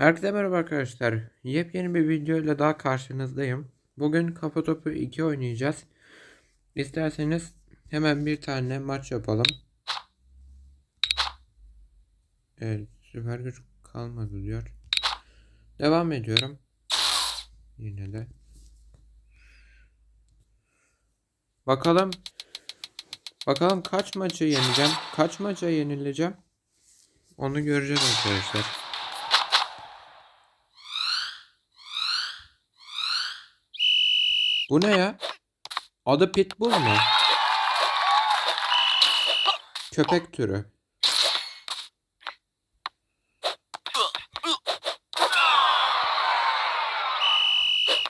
Herkese merhaba arkadaşlar. Yepyeni bir video ile daha karşınızdayım. Bugün Kafa Topu 2 oynayacağız. İsterseniz hemen bir tane maç yapalım. Evet, süper güç kalmadı diyor. Devam ediyorum. Yine de. Bakalım. Bakalım kaç maçı yeneceğim. Kaç maça yenileceğim. Onu göreceğiz arkadaşlar. Bu ne ya? Adı Pitbull mu? Köpek türü.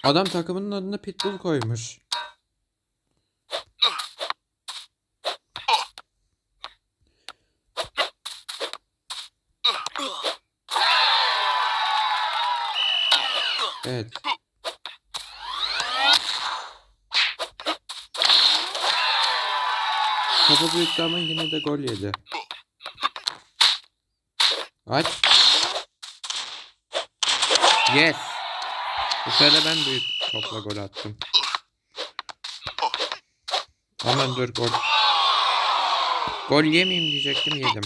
Adam takımının adını Pitbull koymuş. Evet. Topu büyüktü ama yine de gol yedi. Aç. Yes. Bu sefer ben büyük topla gol attım. Aman dur gol. Gol yemeyeyim diyecektim yedim.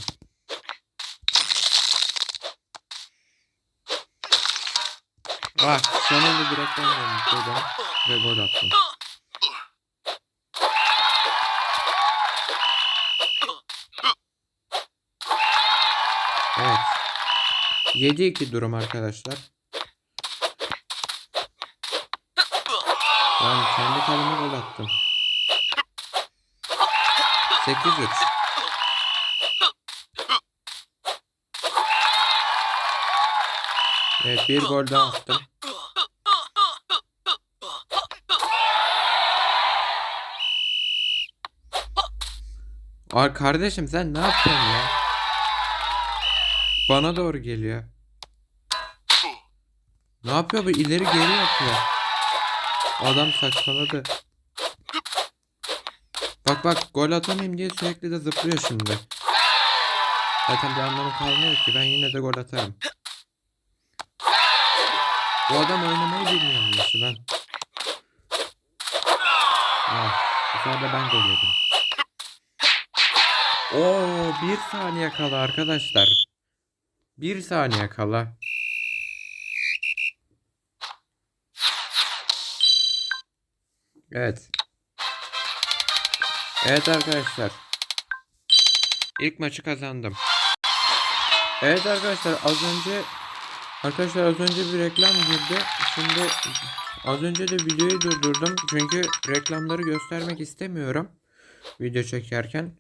Ah sonunda direkten döndüm ve gol attım. Evet. 7-2 durum arkadaşlar. Ben kendi kaleme gol attım. 8-3. Evet bir gol daha attım. Ar kardeşim sen ne yapıyorsun ya? Bana doğru geliyor. Ne yapıyor bu? İleri geri yapıyor. Adam saçmaladı. Bak bak gol atamayayım diye sürekli de zıplıyor şimdi. Zaten bir anlamı kalmıyor ki ben yine de gol atarım. Bu adam oynamayı bilmiyor anlaşılan. Ah, bu sefer de ben gol yedim. Oo, bir saniye kala arkadaşlar. Bir saniye kala. Evet. Evet arkadaşlar. İlk maçı kazandım. Evet arkadaşlar az önce Arkadaşlar az önce bir reklam girdi. Şimdi az önce de videoyu durdurdum. Çünkü reklamları göstermek istemiyorum. Video çekerken.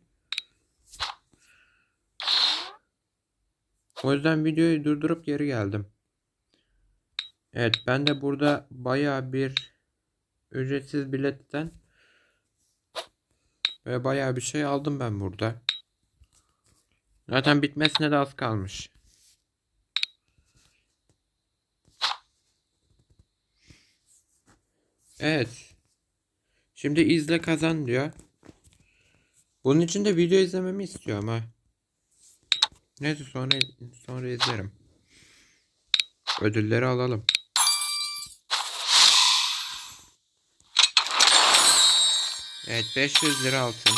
O yüzden videoyu durdurup geri geldim. Evet ben de burada baya bir ücretsiz biletten ve baya bir şey aldım ben burada. Zaten bitmesine de az kalmış. Evet. Şimdi izle kazan diyor. Bunun için de video izlememi istiyor ama. Neyse sonra sonra izlerim. Ödülleri alalım. Evet 500 lira altın.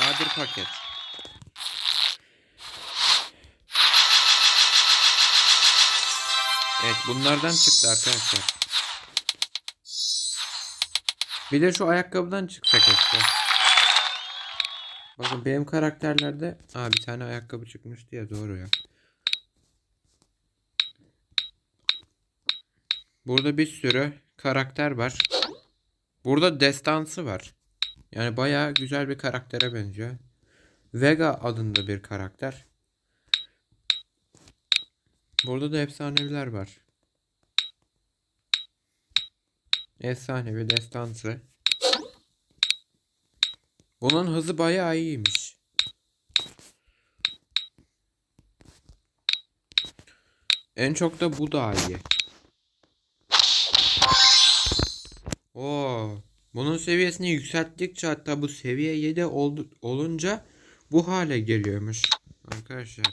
Nadir paket. Evet bunlardan çıktı arkadaşlar. Bir de şu ayakkabıdan çıksak işte. Bakın benim karakterlerde Aa, bir tane ayakkabı çıkmıştı ya doğru ya. Burada bir sürü karakter var. Burada destansı var. Yani bayağı güzel bir karaktere benziyor. Vega adında bir karakter. Burada da efsaneviler var. Efsanevi destansı. Bunun hızı bayağı iyiymiş. En çok da bu daha iyi. Bunun seviyesini yükselttikçe hatta bu seviye 7 oldu, olunca bu hale geliyormuş. Arkadaşlar.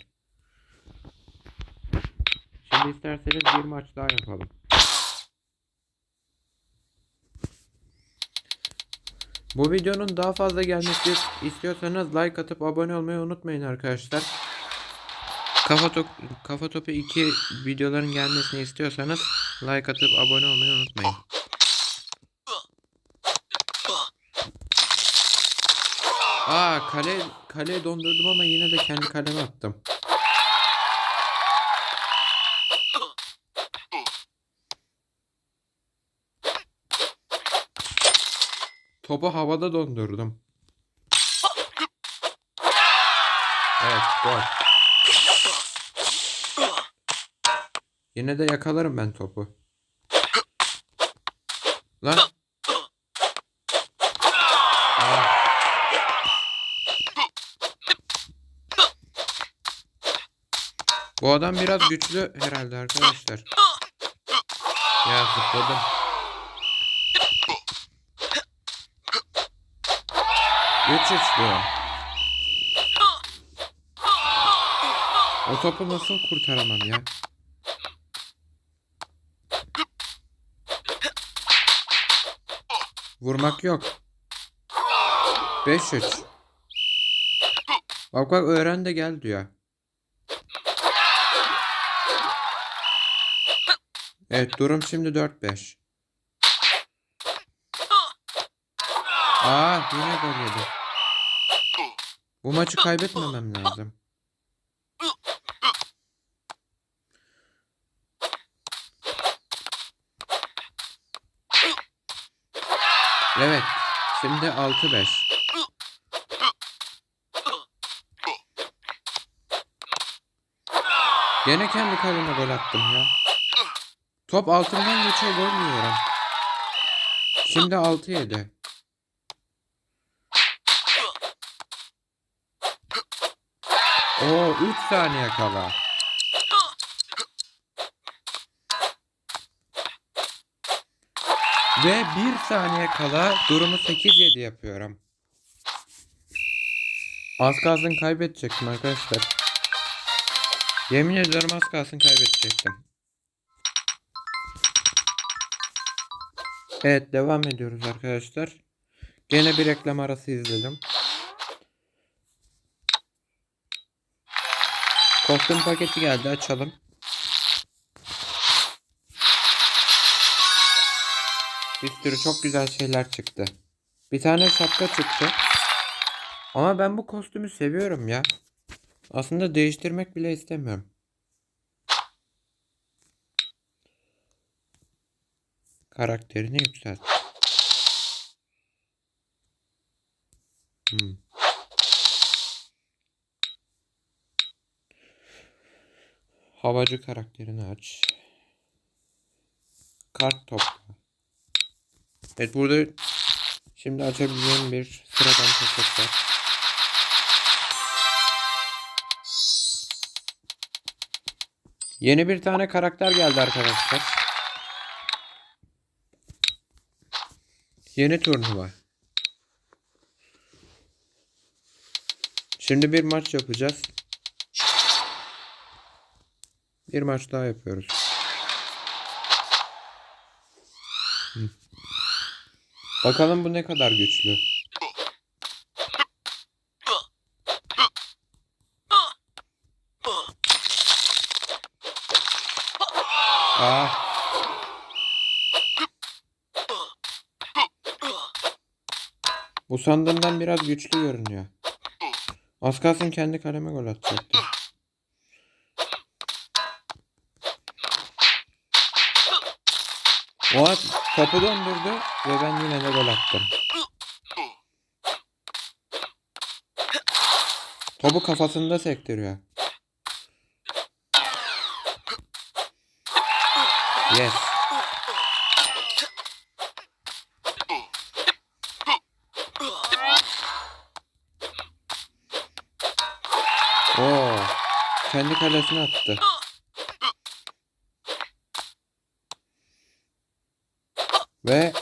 Şimdi isterseniz bir maç daha yapalım. Bu videonun daha fazla gelmesi istiyorsanız like atıp abone olmayı unutmayın arkadaşlar. Kafa, top, kafa topu 2 videoların gelmesini istiyorsanız like atıp abone olmayı unutmayın. Aa kale kale dondurdum ama yine de kendi kaleme attım. Topu havada dondurdum. Evet, gol. Yine de yakalarım ben topu. Lan. Bu adam biraz güçlü herhalde arkadaşlar. Ya zıpladım. Üç üç bu. O topu nasıl kurtaramam ya? Vurmak yok. 5 3. Bak bak öğren de gel diyor. Evet durum şimdi 4-5. Aa yine gol yedi. Bu maçı kaybetmemem lazım. Evet. Şimdi 6-5. Gene kendi kaleme gol attım ya. Top altından geçiyor gol yiyorum. Şimdi 6-7. Oo 3 saniye kala. Ve 1 saniye kala durumu 8-7 yapıyorum. Az kalsın kaybedecektim arkadaşlar. Yemin ediyorum az kalsın kaybedecektim. Evet devam ediyoruz arkadaşlar. Gene bir reklam arası izledim. Kostüm paketi geldi açalım. Bir sürü çok güzel şeyler çıktı. Bir tane şapka çıktı. Ama ben bu kostümü seviyorum ya. Aslında değiştirmek bile istemiyorum. Karakterini yükselt. Hmm. Havacı karakterini aç. Kart topla. Evet burada şimdi açabileceğim bir sıradan paket var. Yeni bir tane karakter geldi arkadaşlar. Yeni turnuva. Şimdi bir maç yapacağız. Bir maç daha yapıyoruz. Bakalım bu ne kadar güçlü. Aa. Bu sandığımdan biraz güçlü görünüyor. Az kalsın kendi kaleme gol atacaktı. O at topu döndürdü ve ben yine de gol attım. Topu kafasında sektiriyor. Yes. Oo. Kendi kalesine attı. Ve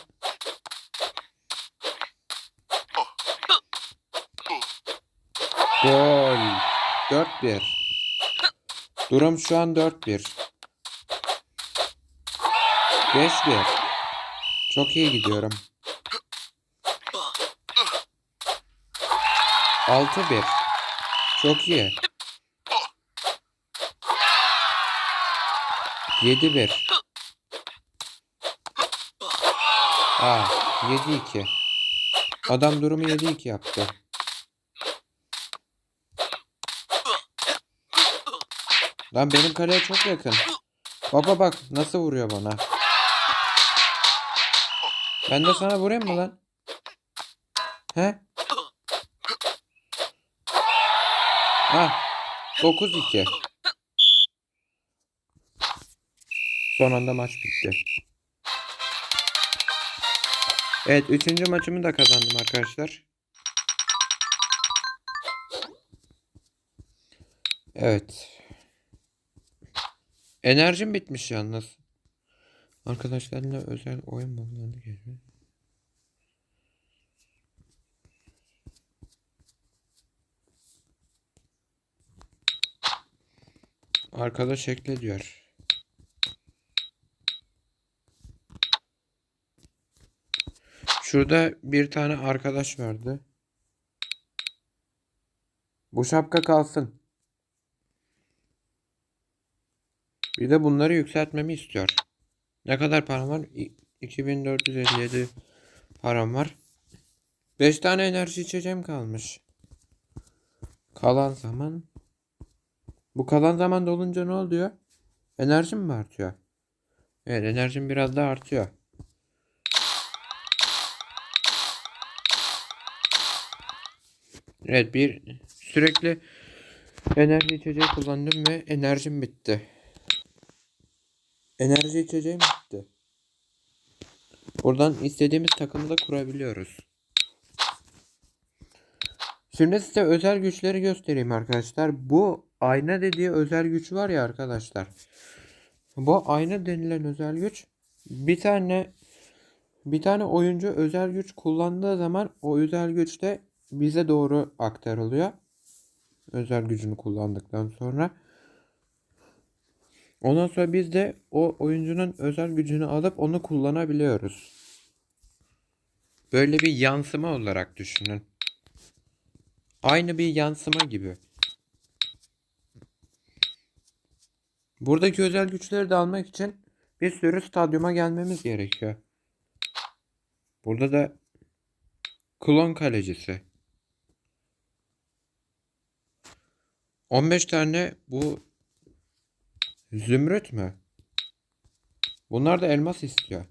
Gol. 4-1. Durum şu an 4-1. 5-1. Çok iyi gidiyorum. 6-1. Çok iyi. 7-1. Aa, 7-2. Adam durumu 7-2 yaptı. Lan benim kaleye çok yakın. Baba bak nasıl vuruyor bana. Ben de sana vurayım mı lan? He? Ha. 9-2. Son anda maç bitti. Evet, üçüncü maçımı da kazandım arkadaşlar. Evet. Enerjim bitmiş yalnız. Arkadaşlarımla özel oyun modlarını geçiyor. Arkadaş ekle diyor. Şurada bir tane arkadaş vardı. Bu şapka kalsın. Bir de bunları yükseltmemi istiyor. Ne kadar param var? İ- 2457 param var. 5 tane enerji içeceğim kalmış. Kalan zaman bu kalan zaman dolunca ne oluyor? Enerjim mi artıyor? Evet enerjim biraz daha artıyor. Evet bir sürekli enerji içeceği kullandım ve enerjim bitti. Enerji içeceğim bitti. Buradan istediğimiz takımı da kurabiliyoruz. Şimdi size özel güçleri göstereyim arkadaşlar. Bu ayna dediği özel güç var ya arkadaşlar. Bu ayna denilen özel güç bir tane bir tane oyuncu özel güç kullandığı zaman o özel güç de bize doğru aktarılıyor. Özel gücünü kullandıktan sonra. Ondan sonra biz de o oyuncunun özel gücünü alıp onu kullanabiliyoruz. Böyle bir yansıma olarak düşünün. Aynı bir yansıma gibi. Buradaki özel güçleri de almak için bir sürü stadyuma gelmemiz gerekiyor. Burada da klon kalecisi. 15 tane bu zümrüt mü? Bunlar da elmas istiyor.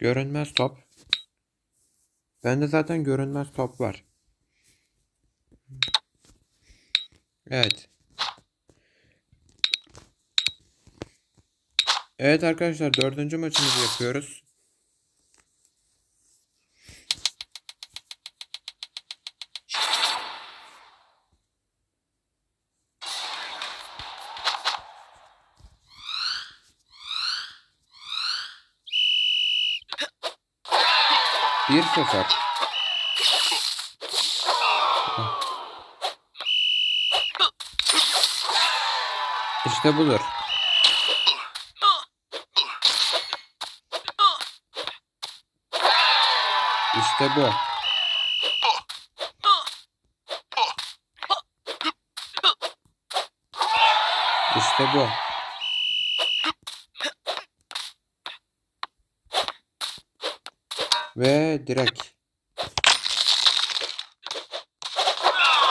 Görünmez top. Bende zaten görünmez top var. Evet. Evet arkadaşlar dördüncü maçımızı yapıyoruz. Bir sefer. İşte budur. İşte bu. İşte bu. Ve direkt.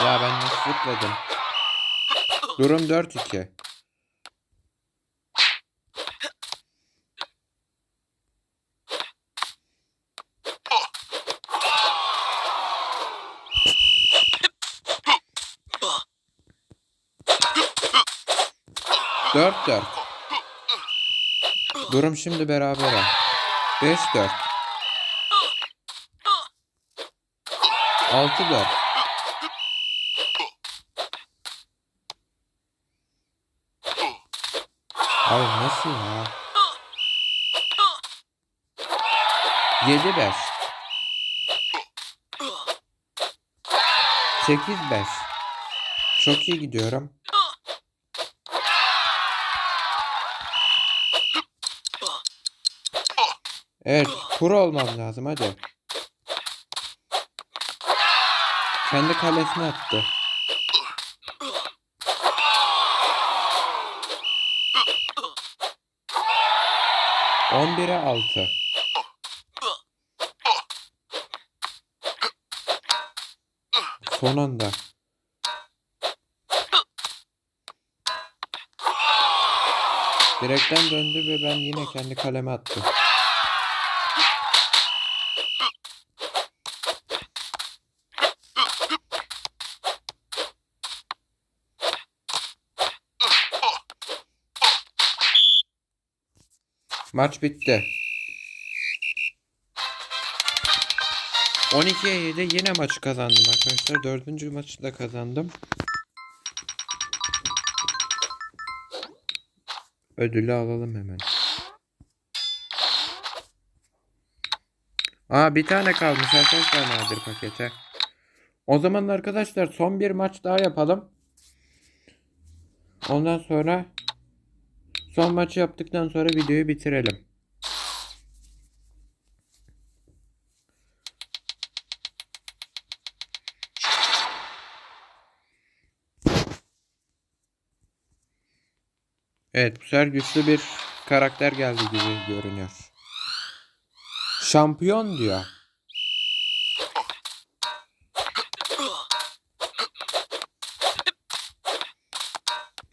Ya ben nasıl zıpladım? Durum 4-2. Dört dört. Durum şimdi berabere. Beş dört. Altı dört. Abi nasıl ya? Yedi beş. Sekiz beş. Çok iyi gidiyorum. Evet, pro olmam lazım hadi. Kendi kalesine attı. On bire altı. Son anda. Direkten döndü ve ben yine kendi kaleme attım. Maç bitti. 12'ye 7 yine maçı kazandım arkadaşlar. Dördüncü maçı da kazandım. Ödülü alalım hemen. Aa bir tane kalmış arkadaşlar nadir pakete. O zaman arkadaşlar son bir maç daha yapalım. Ondan sonra son maçı yaptıktan sonra videoyu bitirelim. Evet bu sefer güçlü bir karakter geldi gibi görünüyor. Şampiyon diyor.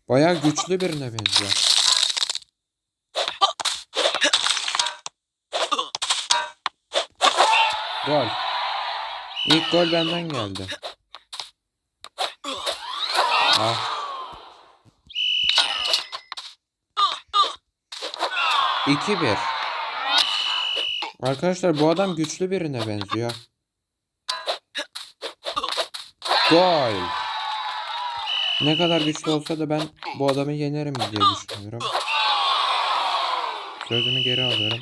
Bayağı güçlü birine benziyor. Gol. İlk gol benden geldi. Ah. 2-1. Arkadaşlar bu adam güçlü birine benziyor. Gol. Ne kadar güçlü olsa da ben bu adamı yenerim diye düşünüyorum. Sözümü geri alıyorum.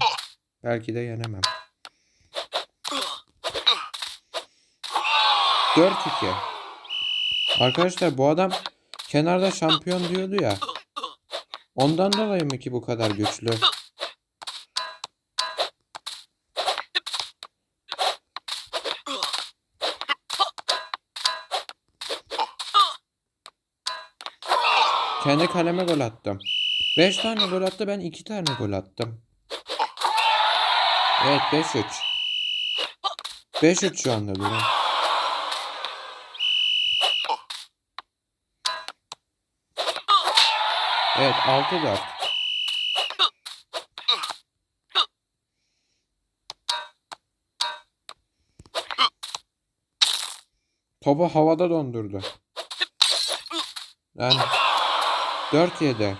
Belki de yenemem. 4-2. Arkadaşlar bu adam kenarda şampiyon diyordu ya. Ondan dolayı mı ki bu kadar güçlü? Kendi kaleme gol attım. 5 tane gol attı ben 2 tane gol attım. Evet 5-3. 5-3 şu anda durum. Evet 6-4. Topu havada dondurdu. Yani 4-7.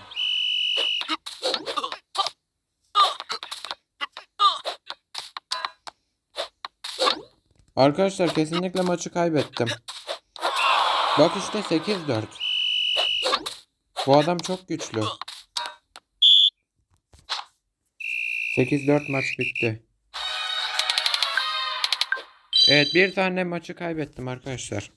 Arkadaşlar kesinlikle maçı kaybettim. Bak işte 8-4. Bu adam çok güçlü. 8-4 maç bitti. Evet bir tane maçı kaybettim arkadaşlar.